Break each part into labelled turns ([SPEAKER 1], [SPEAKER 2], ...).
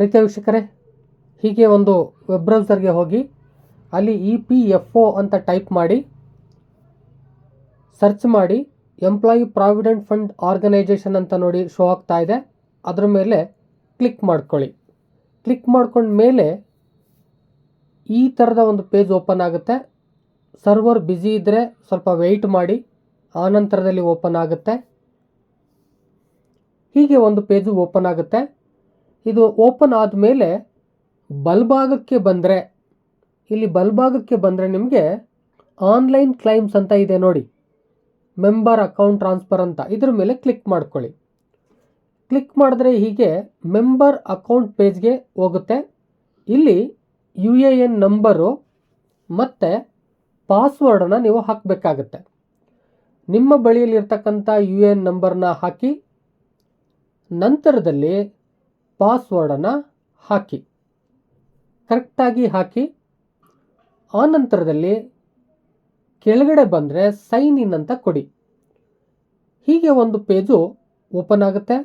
[SPEAKER 1] ಪ್ರೀತಿಯ ವೀಕ್ಷಕರೇ ಹೀಗೆ ಒಂದು ವೆಬ್ ಬ್ರೌಸರ್ಗೆ ಹೋಗಿ ಅಲ್ಲಿ ಇ ಪಿ ಎಫ್ ಒ ಅಂತ ಟೈಪ್ ಮಾಡಿ, ಸರ್ಚ್ ಮಾಡಿ ಎಂಪ್ಲಾಯಿ ಪ್ರಾವಿಡೆಂಟ್ ಫಂಡ್ ಆರ್ಗನೈಜೇಷನ್ ಅಂತ ನೋಡಿ ಶೋ ಆಗ್ತಾ ಇದೆ. ಅದರ ಮೇಲೆ ಕ್ಲಿಕ್ ಮಾಡ್ಕೊಳ್ಳಿ. ಕ್ಲಿಕ್ ಮಾಡ್ಕೊಂಡ ಮೇಲೆ ಈ ಥರದ ಒಂದು ಪೇಜ್ ಓಪನ್ ಆಗುತ್ತೆ. ಸರ್ವರ್ ಬ್ಯುಸಿ ಇದ್ದರೆ ಸ್ವಲ್ಪ ವೆಯ್ಟ್ ಮಾಡಿ ಆನಂತರದಲ್ಲಿ ಓಪನ್ ಆಗುತ್ತೆ. ಹೀಗೆ ಒಂದು ಪೇಜು ಓಪನ್ ಆಗುತ್ತೆ. ಇದು ಓಪನ್ ಆದಮೇಲೆ ಬಲ್ಭಾಗಕ್ಕೆ ಬಂದರೆ, ಇಲ್ಲಿ ಬಲ್ಭಾಗಕ್ಕೆ ಬಂದರೆ ನಿಮಗೆ ಆನ್ಲೈನ್ ಕ್ಲೈಮ್ಸ್ ಅಂತ ಇದೆ ನೋಡಿ. ಮೆಂಬರ್ ಅಕೌಂಟ್ ಟ್ರಾನ್ಸ್ಫರ್ ಅಂತ. ಇದ್ರ ಮೇಲೆ ಕ್ಲಿಕ್ ಮಾಡ್ಕೊಳ್ಳಿ. ಕ್ಲಿಕ್ ಮಾಡಿದ್ರೆ ಹೀಗೆ ಮೆಂಬರ್ ಅಕೌಂಟ್ ಪೇಜ್ಗೆ ಹೋಗುತ್ತೆ. ಇಲ್ಲಿ ಯು ಎ ಎನ್ ನಂಬರು ಮತ್ತು ಪಾಸ್ವರ್ಡನ್ನು ನೀವು ಹಾಕಬೇಕಾಗತ್ತೆ. ನಿಮ್ಮ ಬಳಿಯಲ್ಲಿರ್ತಕ್ಕಂಥ ಯು ಎ ಎನ್ ನಂಬರ್ನ ಹಾಕಿ ನಂತರದಲ್ಲಿ ಪಾಸ್ವರ್ಡನ್ನು ಹಾಕಿ. ಕರೆಕ್ಟಾಗಿ ಹಾಕಿ. ಆ ನಂತರದಲ್ಲಿ ಕೆಳಗಡೆ ಬಂದರೆ ಸೈನ್ ಇನ್ ಅಂತ ಕೊಡಿ. ಹೀಗೆ ಒಂದು ಪೇಜು ಓಪನ್ ಆಗುತ್ತೆ.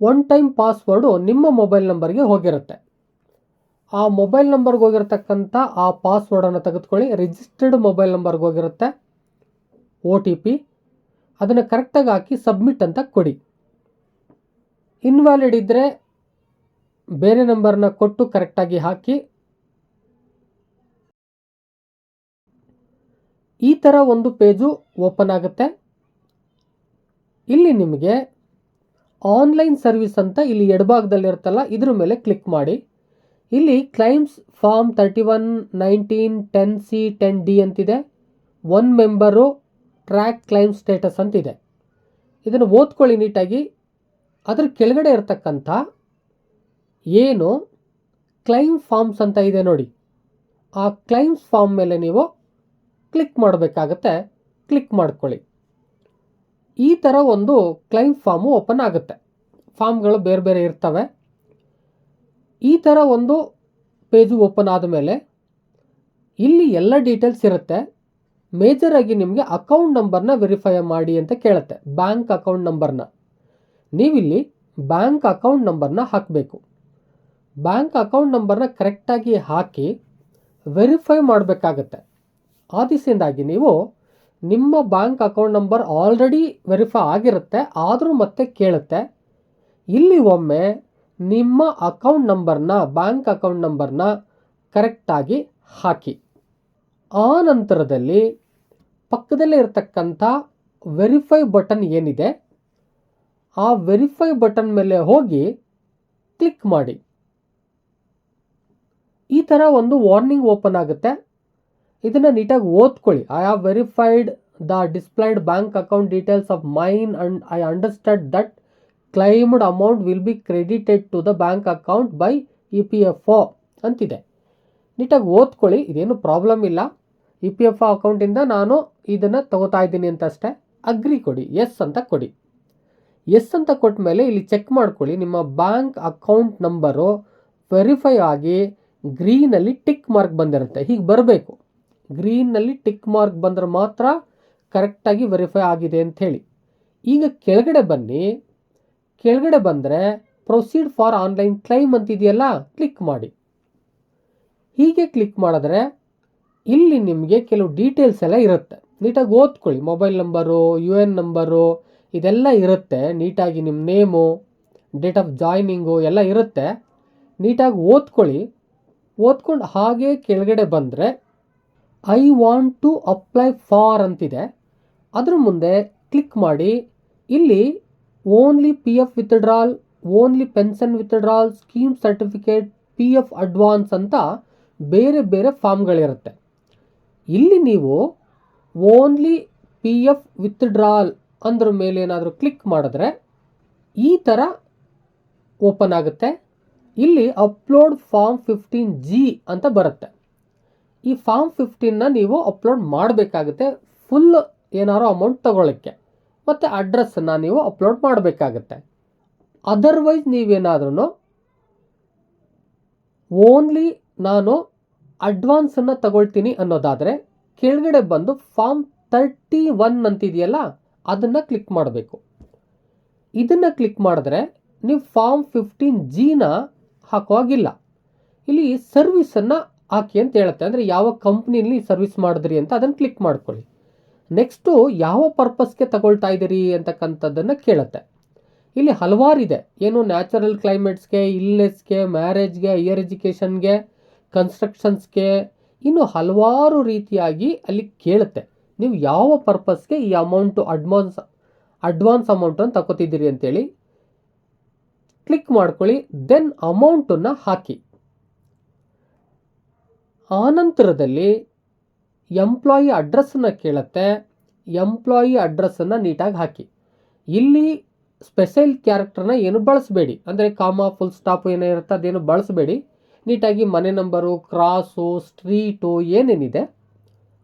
[SPEAKER 1] ಒನ್ ಟೈಮ್ ಪಾಸ್ವರ್ಡು ನಿಮ್ಮ ಮೊಬೈಲ್ ನಂಬರ್ಗೆ ಹೋಗಿರುತ್ತೆ. ಆ ಮೊಬೈಲ್ ನಂಬರ್ಗೆ ಹೋಗಿರತಕ್ಕಂಥ ಆ ಪಾಸ್ವರ್ಡನ್ನು ತೆಗೆದುಕೊಳ್ಳಿ. ರಿಜಿಸ್ಟರ್ಡ್ ಮೊಬೈಲ್ ನಂಬರ್ಗೆ ಹೋಗಿರುತ್ತೆ. ಒ ಟಿ ಪಿ ಅದನ್ನು ಕರೆಕ್ಟಾಗಿ ಹಾಕಿ ಸಬ್ಮಿಟ್ ಅಂತ ಕೊಡಿ. ಇನ್ವ್ಯಾಲಿಡ್ ಇದ್ದರೆ ಬೇರೆ ನಂಬರ್ನ ಕೊಟ್ಟು ಕರೆಕ್ಟಾಗಿ ಹಾಕಿ. ಈ ಥರ ಒಂದು ಪೇಜು ಓಪನ್ ಆಗುತ್ತೆ. ಇಲ್ಲಿ ನಿಮಗೆ ಆನ್ಲೈನ್ ಸರ್ವಿಸ್ ಅಂತ ಇಲ್ಲಿ ಎಡಭಾಗದಲ್ಲಿರುತ್ತಲ್ಲ, ಇದ್ರ ಮೇಲೆ ಕ್ಲಿಕ್ ಮಾಡಿ. ಇಲ್ಲಿ claims form thirty one nineteen ten C ten D ಅಂತಿದೆ one member track claim status ಅಂತಿದೆ. ಇದನ್ನು ಓದ್ಕೊಳ್ಳಿ ನೀಟಾಗಿ. ಅದ್ರ ಕೆಳಗಡೆ ಇರತಕ್ಕಂಥ ಏನು? ಕ್ಲೈಮ್ ಫಾರ್ಮ್ಸ್ ಅಂತ ಇದೆ ನೋಡಿ. ಆ ಕ್ಲೈಮ್ಸ್ ಫಾರ್ಮ್ ಮೇಲೆ ನೀವು ಕ್ಲಿಕ್ ಮಾಡಬೇಕಾಗತ್ತೆ. ಕ್ಲಿಕ್ ಮಾಡ್ಕೊಳ್ಳಿ. ಈ ಥರ ಒಂದು ಕ್ಲೈಮ್ ಫಾರ್ಮು ಓಪನ್ ಆಗುತ್ತೆ. ಫಾರ್ಮ್ಗಳು ಬೇರೆ ಬೇರೆ ಇರ್ತವೆ. ಈ ಥರ ಒಂದು ಪೇಜು ಓಪನ್ ಆದ ಮೇಲೆ ಇಲ್ಲಿ ಎಲ್ಲ ಡೀಟೇಲ್ಸ್ ಇರುತ್ತೆ. ಮೇಜರಾಗಿ ನಿಮಗೆ ಅಕೌಂಟ್ ನಂಬರ್ನ ವೆರಿಫೈ ಮಾಡಿ ಅಂತ ಕೇಳುತ್ತೆ. ಬ್ಯಾಂಕ್ ಅಕೌಂಟ್ ನಂಬರ್ನ ನೀವಿಲ್ಲಿ ಬ್ಯಾಂಕ್ ಅಕೌಂಟ್ ನಂಬರ್ನ ಹಾಕಬೇಕು. ಬ್ಯಾಂಕ್ ಅಕೌಂಟ್ ನಂಬರ್ನ ಕರೆಕ್ಟಾಗಿ ಹಾಕಿ ವೆರಿಫೈ ಮಾಡಬೇಕಾಗತ್ತೆ. ಆ ನೀವು ನಿಮ್ಮ bank account number already verify ಆಗಿರುತ್ತೆ, ಆದರೂ ಮತ್ತೆ ಕೇಳುತ್ತೆ. ಇಲ್ಲಿ ಒಮ್ಮೆ ನಿಮ್ಮ ಅಕೌಂಟ್ ನಂಬರ್ನ, ಬ್ಯಾಂಕ್ ಅಕೌಂಟ್ ನಂಬರ್ನ ಕರೆಕ್ಟಾಗಿ ಹಾಕಿ. ಆ ನಂತರದಲ್ಲಿ ಪಕ್ಕದಲ್ಲೇ ಇರತಕ್ಕಂಥ ವೆರಿಫೈ ಬಟನ್ ಏನಿದೆ, ಆ ವೆರಿಫೈ ಬಟನ್ ಮೇಲೆ ಹೋಗಿ ಕ್ಲಿಕ್ ಮಾಡಿ. ಈ ಥರ ಒಂದು ವಾರ್ನಿಂಗ್ ಓಪನ್ ಆಗುತ್ತೆ. ಇದನ್ನು ನೀಟಾಗಿ ಓದ್ಕೊಳ್ಳಿ. I have verified the displayed bank account details of mine and I understand that claimed amount will be credited to the bank account by E P F O ಅಂತಿದೆ. ನೀಟಾಗಿ ಓದ್ಕೊಳ್ಳಿ. ಇದೇನು ಪ್ರಾಬ್ಲಮ್ ಇಲ್ಲ. E P F ಒ ಅಕೌಂಟಿಂದ ನಾನು ಇದನ್ನು ತಗೋತಾ ಇದ್ದೀನಿ ಅಂತ ಅಷ್ಟೇ. ಅಗ್ರಿ ಕೊಡಿ. ಎಸ್ ಅಂತ ಕೊಡಿ. ಎಸ್ ಅಂತ ಕೊಟ್ಟ ಮೇಲೆ ಇಲ್ಲಿ ಚೆಕ್ ಮಾಡ್ಕೊಳ್ಳಿ. ನಿಮ್ಮ ಬ್ಯಾಂಕ್ ಅಕೌಂಟ್ ನಂಬರು ವೆರಿಫೈ ಆಗಿ ಗ್ರೀನಲ್ಲಿ ಟಿಕ್ ಮಾರ್ಕ್ ಬಂದಿರುತ್ತೆ. ಹೀಗೆ ಬರಬೇಕು. ಗ್ರೀನ್ನಲ್ಲಿ ಟಿಕ್ ಮಾರ್ಕ್ ಬಂದರೆ ಮಾತ್ರ ಕರೆಕ್ಟಾಗಿ ವೆರಿಫೈ ಆಗಿದೆ ಅಂತ ಹೇಳಿ. ಈಗ ಕೆಳಗಡೆ ಬನ್ನಿ. ಕೆಳಗಡೆ ಬಂದರೆ ಪ್ರೊಸೀಡ್ ಫಾರ್ ಆನ್ಲೈನ್ ಕ್ಲೈಮ್ ಅಂತಿದೆಯಲ್ಲ, ಕ್ಲಿಕ್ ಮಾಡಿ. ಹೀಗೆ ಕ್ಲಿಕ್ ಮಾಡಿದ್ರೆ ಇಲ್ಲಿ ನಿಮಗೆ ಕೆಲವು ಡೀಟೇಲ್ಸ್ ಎಲ್ಲ ಇರುತ್ತೆ. ನೀಟಾಗಿ ಓದ್ಕೊಳ್ಳಿ. Mobile number U N number, ಇದೆಲ್ಲ ಇರುತ್ತೆ. ನೀಟಾಗಿ ನಿಮ್ಮ ನೇಮು, ಡೇಟ್ ಆಫ್ ಜಾಯ್ನಿಂಗು ಎಲ್ಲ ಇರುತ್ತೆ. ನೀಟಾಗಿ ಓದ್ಕೊಳ್ಳಿ. ಓದ್ಕೊಂಡು ಹಾಗೆ ಕೆಳಗಡೆ ಬಂದರೆ I want to apply for ಅಂತಿದೆ. ಅದ್ರ ಮುಂದೆ ಕ್ಲಿಕ್ ಮಾಡಿ, ಇಲ್ಲಿ only P F withdrawal only pension withdrawal scheme certificate P F advance ಅಂತ ಬೇರೆ ಬೇರೆ ಫಾರ್ಮ್ಗಳಿರುತ್ತೆ. ಇಲ್ಲಿ ನೀವು ಓನ್ಲಿ ಪಿ ಎಫ್ ವಿತ್ಡ್ರಾಲ್ ಅಂದ್ರ ಮೇಲೆ ಏನಾದರೂ ಕ್ಲಿಕ್ ಮಾಡಿದ್ರೆ ಈ ಥರ ಓಪನ್ ಆಗುತ್ತೆ. ಇಲ್ಲಿ ಅಪ್ಲೋಡ್ ಫಾರ್ಮ್ ಫಿಫ್ಟೀನ್ ಜಿ ಅಂತ ಬರುತ್ತೆ. ಈ ಫಾರ್ಮ್ ಫಿಫ್ಟೀನ್ನ ನೀವು ಅಪ್ಲೋಡ್ ಮಾಡಬೇಕಾಗುತ್ತೆ ಫುಲ್ ಏನಾದ್ರು ಅಮೌಂಟ್ ತಗೊಳ್ಳೋಕ್ಕೆ. ಮತ್ತು ಅಡ್ರೆಸ್ಸನ್ನು ನೀವು ಅಪ್ಲೋಡ್ ಮಾಡಬೇಕಾಗತ್ತೆ. ಅದರ್ವೈಸ್ ನೀವೇನಾದ್ರೂ ಓನ್ಲಿ ನಾನು ಅಡ್ವಾನ್ಸನ್ನು ತಗೊಳ್ತೀನಿ ಅನ್ನೋದಾದರೆ ಕೆಳಗಡೆ ಬಂದು ಫಾರ್ಮ್ ತರ್ಟಿ ಒನ್ ಅಂತಿದೆಯಲ್ಲ, ಅದನ್ನು ಕ್ಲಿಕ್ ಮಾಡಬೇಕು. ಇದನ್ನು ಕ್ಲಿಕ್ ಮಾಡಿದ್ರೆ ನೀವು ಫಾರ್ಮ್ ಫಿಫ್ಟೀನ್ ಜಿನ ಹಾಕುವಾಗಿಲ್ಲ. ಇಲ್ಲಿ ಸರ್ವಿಸನ್ನು ಹಾಕಿ ಅಂತ ಹೇಳುತ್ತೆ. ಅಂದರೆ ಯಾವ ಕಂಪ್ನಿಯಲ್ಲಿ ಸರ್ವಿಸ್ ಮಾಡಿದ್ರಿ ಅಂತ ಅದನ್ನು ಕ್ಲಿಕ್ ಮಾಡ್ಕೊಳ್ಳಿ. ನೆಕ್ಸ್ಟು ಯಾವ ಪರ್ಪಸ್ಗೆ ತಗೊಳ್ತಾ ಇದ್ದೀರಿ ಅಂತಕ್ಕಂಥದ್ದನ್ನು ಕೇಳುತ್ತೆ. ಇಲ್ಲಿ ಹಲವಾರಿದೆ ಏನು ನ್ಯಾಚುರಲ್ ಕ್ಲೈಮೇಟ್ಸ್ಗೆ ಇಲ್ನೆಸ್ಗೆ ಮ್ಯಾರೇಜ್ಗೆ ಹೈಯರ್ ಎಜುಕೇಷನ್ಗೆ ಕನ್ಸ್ಟ್ರಕ್ಷನ್ಸ್ಗೆ ಇನ್ನು ಹಲವಾರು ರೀತಿಯಾಗಿ ಅಲ್ಲಿ ಕೇಳುತ್ತೆ. ನೀವು ಯಾವ ಪರ್ಪಸ್ಗೆ ಈ ಅಮೌಂಟು ಅಡ್ವಾನ್ಸ್ ಅಡ್ವಾನ್ಸ್ ಅಮೌಂಟನ್ನು ತಗೋತಿದ್ದೀರಿ ಅಂತೇಳಿ. ಕ್ಲಿಕ್ ಮಾಡ್ಕೊಳ್ಳಿ ದೆನ್ ಅಮೌಂಟನ್ನು ಹಾಕಿ. ಆನಂತರದಲ್ಲಿ ಎಂಪ್ಲಾಯಿ ಅಡ್ರೆಸ್ಸನ್ನು ಕೇಳುತ್ತೆ ಎಂಪ್ಲಾಯಿ ಅಡ್ರೆಸ್ಸನ್ನು ನೀಟಾಗಿ ಹಾಕಿ. ಇಲ್ಲಿ ಸ್ಪೆಷಲ್ ಕ್ಯಾರೆಕ್ಟರ್ನ ಏನು ಬಳಸಬೇಡಿ, ಅಂದರೆ ಕಾಮ ಫುಲ್ ಸ್ಟಾಪ್ ಏನೇ ಇರುತ್ತೆ ಅದೇನು ಬಳಸಬೇಡಿ. ನೀಟಾಗಿ ಮನೆ ನಂಬರು ಕ್ರಾಸು ಸ್ಟ್ರೀಟು ಏನೇನಿದೆ,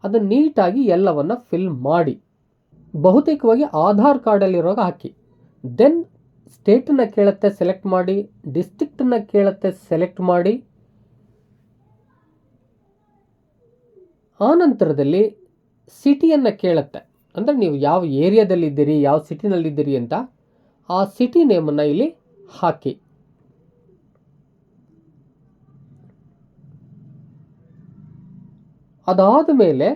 [SPEAKER 1] ಅದನ್ನು ನೀಟಾಗಿ ಎಲ್ಲವನ್ನು ಫಿಲ್ ಮಾಡಿ. ಬಹುತೇಕವಾಗಿ ಆಧಾರ್ ಕಾರ್ಡಲ್ಲಿರುವಾಗ ಹಾಕಿ. ದೆನ್ ಸ್ಟೇಟನ್ನು ಕೇಳುತ್ತೆ ಸೆಲೆಕ್ಟ್ ಮಾಡಿ ಡಿಸ್ಟ್ರಿಕ್ಟನ್ನು ಕೇಳುತ್ತೆ ಸೆಲೆಕ್ಟ್ ಮಾಡಿ. ಆನಂತರದಲ್ಲಿ ಸಿಟಿಯನ್ನು ಕೇಳುತ್ತೆ. ಅಂದರೆ ನೀವು ಯಾವ ಏರಿಯಾದಲ್ಲಿದ್ದೀರಿ ಯಾವ ಸಿಟಿನಲ್ಲಿದ್ದೀರಿ ಅಂತ ಆ ಸಿಟಿ ನೇಮನ್ನು ಇಲ್ಲಿ ಹಾಕಿ. ಅದಾದ ಮೇಲೆ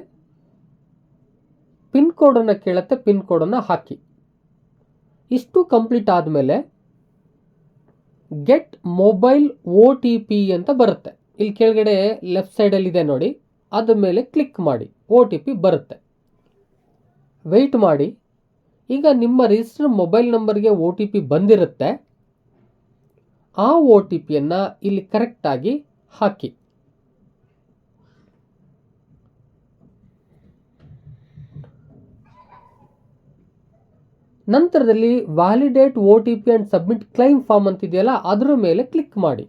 [SPEAKER 1] ಪಿನ್ ಕೋಡನ್ನು ಕೇಳುತ್ತೆ ಪಿನ್ ಕೋಡನ್ನು ಹಾಕಿ. ಇಷ್ಟು ಕಂಪ್ಲೀಟ್ ಆದಮೇಲೆ get mobile O T P ಅಂತ ಬರುತ್ತೆ. ಇಲ್ಲಿ ಕೆಳಗಡೆ ಲೆಫ್ಟ್ ಸೈಡಲ್ಲಿದೆ ನೋಡಿ. ಅದ್ರ ಮೇಲೆ ಕ್ಲಿಕ್ ಮಾಡಿ. ಒ ಟಿ ಪಿ ಬರುತ್ತೆ. ವೆಯ್ಟ್ ಮಾಡಿ. ಈಗ ನಿಮ್ಮ ರಿಜಿಸ್ಟರ್ ಮೊಬೈಲ್ ನಂಬರ್ಗೆ ಒ ಟಿ ಪಿ ಬಂದಿರುತ್ತೆ. ಆ ಒ ಟಿ ಪಿಯನ್ನು ಇಲ್ಲಿ ಕರೆಕ್ಟಾಗಿ ಹಾಕಿ. ನಂತರದಲ್ಲಿ validate O T P and submit claim form ಅಂತಿದೆಯಲ್ಲ, ಅದರ ಮೇಲೆ ಕ್ಲಿಕ್ ಮಾಡಿ.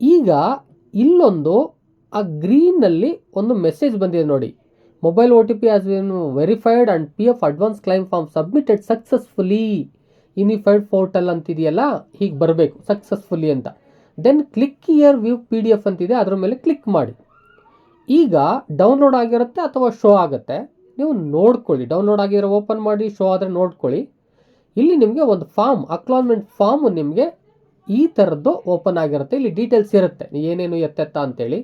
[SPEAKER 1] ಈಗ ಇಲ್ಲೊಂದು, ಆ ಗ್ರೀನಲ್ಲಿ ಒಂದು ಮೆಸೇಜ್ ಬಂದಿದೆ ನೋಡಿ. Mobile O T P has been verified and P F advance claim form submitted successfully unified portal ಅಂತಿದೆಯಲ್ಲ, ಹೀಗೆ ಬರಬೇಕು ಸಕ್ಸಸ್ಫುಲಿ ಅಂತ. Then click here view P D F ಅಂತಿದೆ, ಅದರ ಮೇಲೆ ಕ್ಲಿಕ್ ಮಾಡಿ. ಈಗ ಡೌನ್ಲೋಡ್ ಆಗಿರುತ್ತೆ ಅಥವಾ ಶೋ ಆಗುತ್ತೆ? ನೀವು ನೋಡ್ಕೊಳ್ಳಿ ಡೌನ್ಲೋಡ್ ಆಗಿರೋ ಓಪನ್ ಮಾಡಿ ಶೋ ಆದರೆ ನೋಡ್ಕೊಳ್ಳಿ. ಇಲ್ಲಿ ನಿಮಗೆ ಒಂದು ಫಾರ್ಮ್ ಅಕ್ಲಾನ್ಮೆಂಟ್ ಫಾರ್ಮ್ ನಿಮಗೆ ಈ ಥರದ್ದು ಓಪನ್ ಆಗಿರುತ್ತೆ. ಇಲ್ಲಿ ಡೀಟೇಲ್ಸ್ ಇರುತ್ತೆ, ಏನೇನು ಎತ್ತೆತ್ತ ಅಂತೇಳಿ.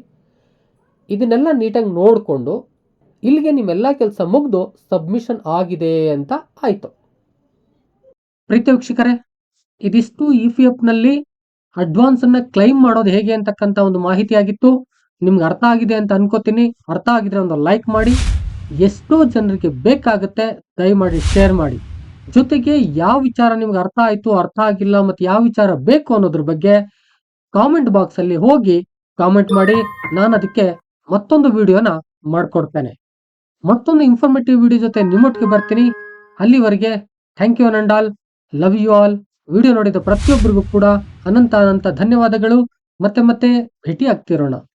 [SPEAKER 1] ಇದನ್ನೆಲ್ಲ ನೀಟಾಗಿ ನೋಡಿಕೊಂಡು, ಇಲ್ಲಿಗೆ ನಿಮ್ಮೆಲ್ಲ ಕೆಲಸ ಮುಗಿದು ಸಬ್ಮಿಷನ್ ಆಗಿದೆ ಅಂತ ಆಯಿತು. ಪ್ರೀತಿ ವೀಕ್ಷಕರೇ, ಇದಿಷ್ಟು ಇ ಪಿ ಎಫ್ನಲ್ಲಿ ಅಡ್ವಾನ್ಸನ್ನು ಕ್ಲೈಮ್ ಮಾಡೋದು ಹೇಗೆ ಅಂತಕ್ಕಂಥ ಒಂದು ಮಾಹಿತಿ ಆಗಿತ್ತು ನಿಮ್ಗೆ ಅರ್ಥ ಆಗಿದೆ ಅಂತ ಅನ್ಕೋತೀನಿ. ಅರ್ಥ ಆಗಿದ್ರೆ ಒಂದು ಲೈಕ್ ಮಾಡಿ. ಎಷ್ಟೋ ಜನರಿಗೆ ಬೇಕಾಗುತ್ತೆ, ದಯಮಾಡಿ ಶೇರ್ ಮಾಡಿ. ಜೊತೆಗೆ ಯಾವ ವಿಚಾರ ನಿಮ್ಗೆ ಅರ್ಥ ಆಯ್ತು, ಅರ್ಥ ಆಗಿಲ್ಲ ಮತ್ತೆ ಯಾವ ವಿಚಾರ ಬೇಕು ಅನ್ನೋದ್ರ ಬಗ್ಗೆ ಕಾಮೆಂಟ್ ಬಾಕ್ಸ್ ಅಲ್ಲಿ ಹೋಗಿ ಕಾಮೆಂಟ್ ಮಾಡಿ. ನಾನು ಅದಕ್ಕೆ ಮತ್ತೊಂದು ವಿಡಿಯೋನ ಮಾಡ್ಕೊಡ್ತೇನೆ. ಮತ್ತೊಂದು ಇನ್ಫಾರ್ಮೇಟಿವ್ ವಿಡಿಯೋ ಜೊತೆ ನಿಮ್ಮೊಟ್ಟಿಗೆ ಬರ್ತೀನಿ. ಅಲ್ಲಿವರೆಗೆ thank you and all love you all video ನೋಡಿದ ಪ್ರತಿಯೊಬ್ಬರಿಗೂ ಕೂಡ ಅನಂತ ಅನಂತ ಧನ್ಯವಾದಗಳು. ಮತ್ತೆ ಮತ್ತೆ ಭೇಟಿ ಆಗ್ತಿರೋಣ